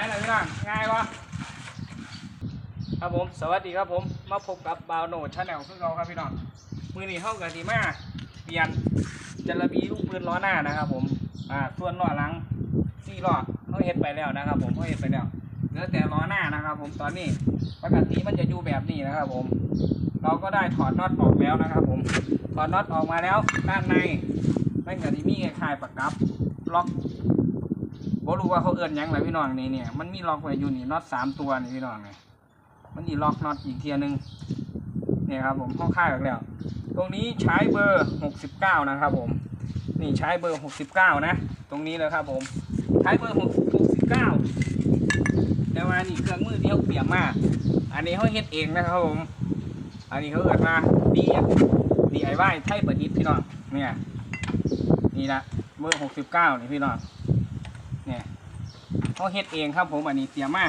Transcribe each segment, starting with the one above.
น้องง่ายวะครับผมสวัสดีครับผมมาพบกับบาวโนชาแนลคือเราครับพี่น้องมือนี้เข้ากันดีมากเปลี่ยนจระบีลูกปืนล้อหน้านะครับ ผมอ่าส่วนล้อหลังสี่ล้อเขาเห็นไปแล้วนะครับ ผมเขาเห็นไปแล้วเหลือแต่ล้อหน้านะครับ ผมตอนนี้ปกติมันจะอยู่แบบนี้นะครับ ผม เราก็ได้ถอดน็อตออกแล้วนะครับ ผมถอดน็อตออกมาแล้วด้านในมันก็จะมีคล้ายประกับล็อก บ่รู้ว่าเขาเอื้อนยังไงพี่น้องนี่เนี่ยมันมีล็อกไว้อยู่นี่น็อตสามตัวนี่พี่น้องเนี่ยมันมีล็อกน็อตอีกเทียนึงเนี่ยครับผมเข้าค่ายออกแล้ว ตรงนี้ใช้เบอร์หกสิบเก้านะครับผมนี่ใช้เบอร์หกสิบเก้านะ ตรงนี้เลยครับผมใช้เบอร์หกสิบเก้าแต่ว่านี่เครื่องมือที่เขาเปลี่ยนมาก อันนี้เขาเฮ็ดเองนะครับผมอันนี้เขาเอิดมาดีอะดีไอไว้ไทยประดิษฐ์พี่น้องเนี่ยนี่ละเบอร์หกสิบเก้านี่พี่น้อง เขาเฮ็ดเองครับผมอันนี้เตรียมมา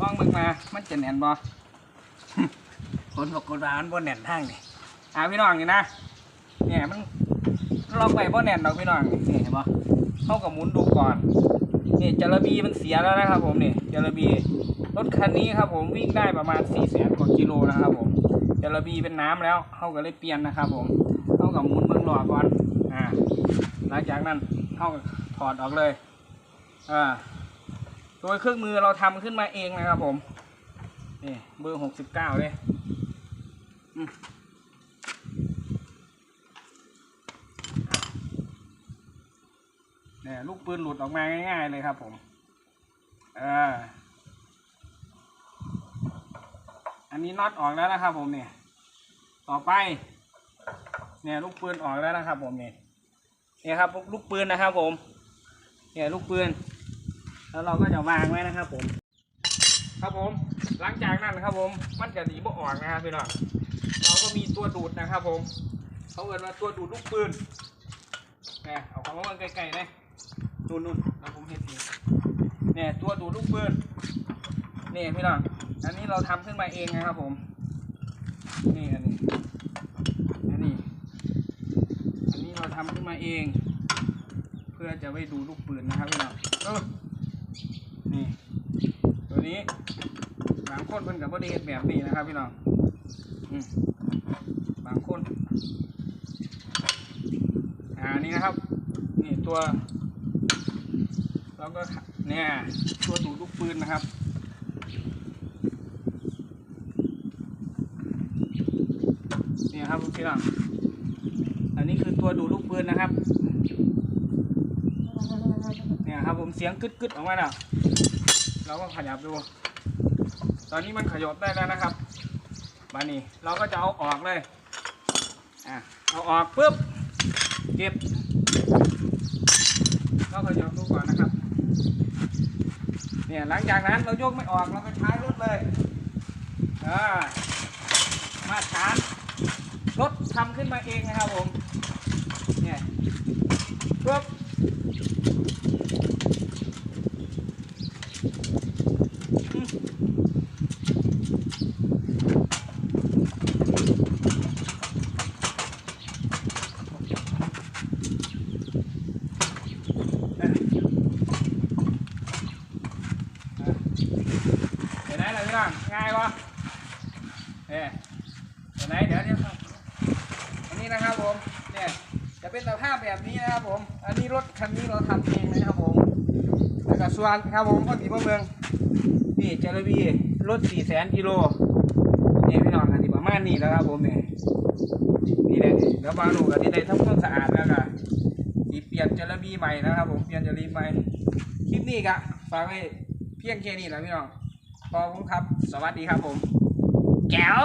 ลองมึงมา มันจะแน่นบ่คนบอกคนร้านบ่แน่นทางนี่อ่าพี่น้องนี่นะเนี่ยมันลองไปบ่แน่นดอกพี่น้องนี่เห็นบ่เข้ากับหมุนดูก่อนนี่จระบีมันเสียแล้วนะครับ ผมนี่จระบีรถคันนี้ครับผมวิ่งได้ประมาณ4ี่แสนกว่ากิโลนะครับผมจระบีเป็นน้ำแล้วเขาก็เลยเปลี่ยนนะครับ ผมเขากับหมุนเบื้องหลอก่อนอ่าหลังจากนั้นเขาก็ถอดออกเลยอ่า โดยเครื่องมือเราทำขึ้นมาเองนะครับผมนี่เบอร์หกสิบเก้าเลยเนี่ยลูกปืนหลุดออกมาง่าย ๆ เลยครับผมอ่าอันนี้น็อตออกแล้วนะครับผมเนี่ย ต่อไป เนี่ยลูกปืนออกแล้วนะครับผมเนี่ยเนี่ยครับลูกปืนนะครับผม เนี่ยลูกปืน แล้วเราก็จะวางไว้นะครับผม ครับผม หลังจากนั้นนะครับ ผม มันจะหนีบ่ออกนะครับพี่น้องเราก็มีตัวดูดนะครับ ผม เขาเอินว่าตัวดูดลูกปืนนี่เอาของมาใกล้ๆนะนู่นนู่นแล้วผมเห็นทีเนี่ยตัวดูดลูกปืนนี่พี่น้อง อันนี้เราทำขึ้นมาเองนะครับ ผม นี่อันนี้ อันนี้ อันนี้เราทำขึ้นมาเอง เพื่อจะไว้ดูลูกปืนนะครับพี่น้องเออ นี่ ตัวนี้บางคนเป็นกับบริเวแบบนี้นะครับพี่น้องอืบางคนอ่านี่นะครับ นี่ตัวแล้วก็เนี่ยตัวดูดลูกปืนนะครับนี่ครับพี่น้องอันนี้คือตัวดูดลูกปืนนะครับ เนี่ยครับผมเสียงกึดกึดๆออกมาแล้วเราก็ขยับดู ตอนนี้มันขยับได้แล้วนะครับมานี่เราก็จะเอาออกเลยอะเอาออกปุ๊บเก็บเราขยับดูก่อนนะครับเนี่ยหลังจากนั้นเรายกไม่ออกเราก็ใช้รถเลยอ่ามาตรฐานรถทำขึ้นมาเองนะครับผมเนี่ยปุ๊บ อืมเดี๋ยวไหนล่ะพี่น้องง่ายวะเอ๊ะเดี๋ยวไหนเดี๋ยวเดี๋ยอันนี้นะครับผม เนี่ย จะเป็นสภาพแบบนี้นะครับผม อันนี้รถคันนี้เราทำเองนะครับผม แล้วก็ส่วนครับผมพ่อสีพ่อเมืองนี่เจลบีรถสี่แสนกิโลนี่พี่น้องกันที่ประมาณนี้แล้วครับผมเนี่ยนี่แหละแล้วบางลูกกันที่ได้ทำความสะอาดแล้วก็สีเปลี่ยนเจลบีใหม่นะครับผมเปลี่ยนเจลบีใหม่คลิปนี้ก็ฝากไว้เพียงแค่นี้แหละพี่น้องขอบคุณครับ สวัสดีครับผม แก้ว